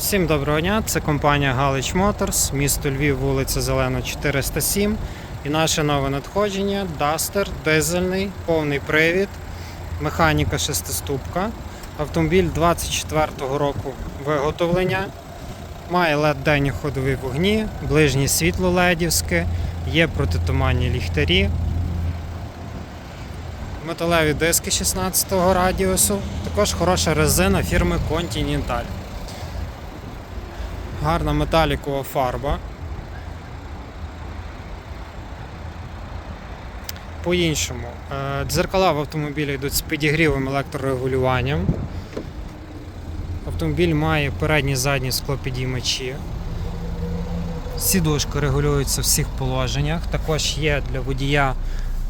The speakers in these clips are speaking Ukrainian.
Усім доброго дня, це компанія Галич Моторс, місто Львів, вулиця Зелена 407. І наше нове надходження Duster, дизельний, повний привід, механіка шестиступка. Автомобіль 24-го року виготовлення. Має led денні ходові вогні, ближнє світло ледівське, є протитуманні ліхтарі, металеві диски 16 го радіусу, також хороша резина фірми Continental. Гарна металікова фарба. По-іншому, е, дзеркала в автомобілі йдуть з підігрівом електрорегулюванням. Автомобіль має передні задні склопідіймачі. Сідушки регулюються в всіх положеннях. Також є для водія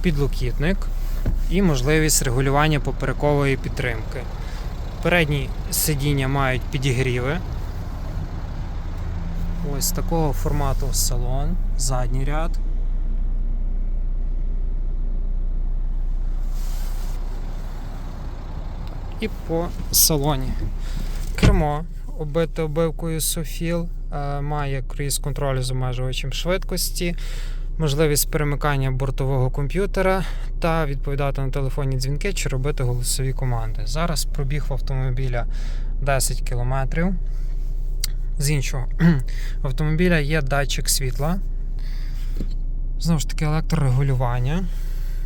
підлокітник і можливість регулювання поперекової підтримки. Передні сидіння мають підігріви. Ось такого формату салон, задній ряд. І по салоні. Кермо оббите обивкою Софіл, е, має круїз контроль з обмежувачем швидкості, можливість перемикання бортового комп'ютера та відповідати на телефонні дзвінки чи робити голосові команди. Зараз пробіг в автомобіля 10 кілометрів. З іншого, в автомобіля є датчик світла, знову ж таки, електрорегулювання,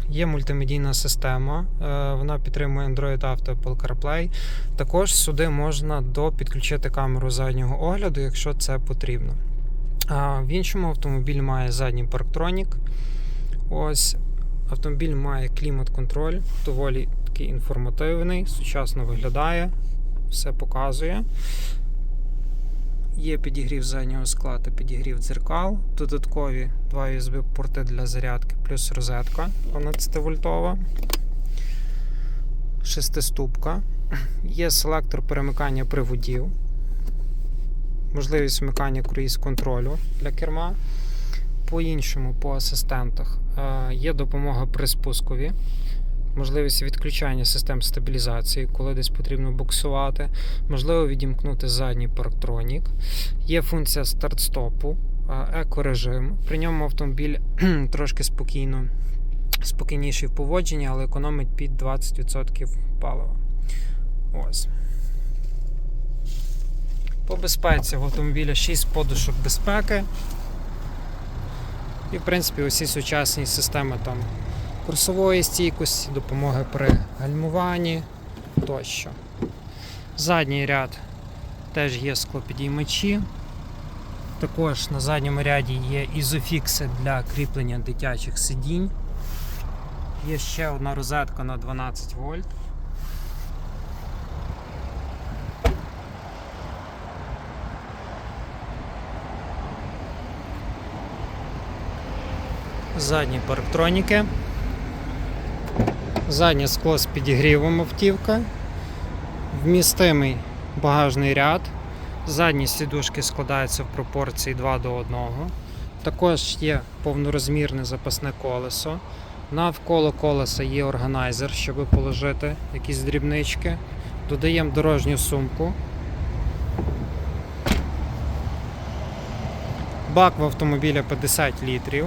є мультимедійна система, е, вона підтримує Android Auto Apple CarPlay. Також сюди можна допідключити камеру заднього огляду, якщо це потрібно. В іншому автомобіль має задній парктронік. Ось автомобіль має клімат-контроль, доволі такий інформативний, сучасно виглядає, все показує. Є підігрів заднього скла та підігрів дзеркал, додаткові два USB-порти для зарядки, плюс розетка 12 вольтова, шестиступка. Є селектор перемикання приводів, можливість вмикання круїз контролю для керма. По-іншому, по асистентах, е, є допомога при спускові, можливість відключання систем стабілізації, коли десь потрібно буксувати, можливо відімкнути задній парктронік. Є функція старт-стопу, е, екорежим. При ньому автомобіль трошки спокійно, спокійніший в поводженні, але економить під 20% палива. Ось. По безпеці в автомобіля 6 подушок безпеки. І, в принципі, усі сучасні системи там курсової стійкості, допомоги при гальмуванні тощо. Задній ряд теж є склопідіймачі. Також на задньому ряді є ізофікси для кріплення дитячих сидінь. Є ще одна розетка на 12 вольт. Задні парктроніки. Заднє скло з підігрівом автівка. Вмістимий багажний ряд. Задні сідушки складаються в пропорції 2 до 1. Також є повнорозмірне запасне колесо. Навколо колеса є органайзер, щоб положити якісь дрібнички. Додаємо дорожню сумку. Бак в автомобіля 50 літрів.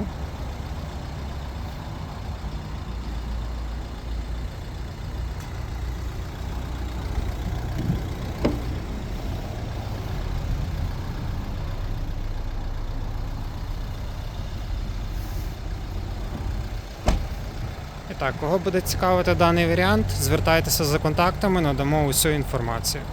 І так, кого буде цікавити даний варіант, звертайтеся за контактами, надамо усю інформацію.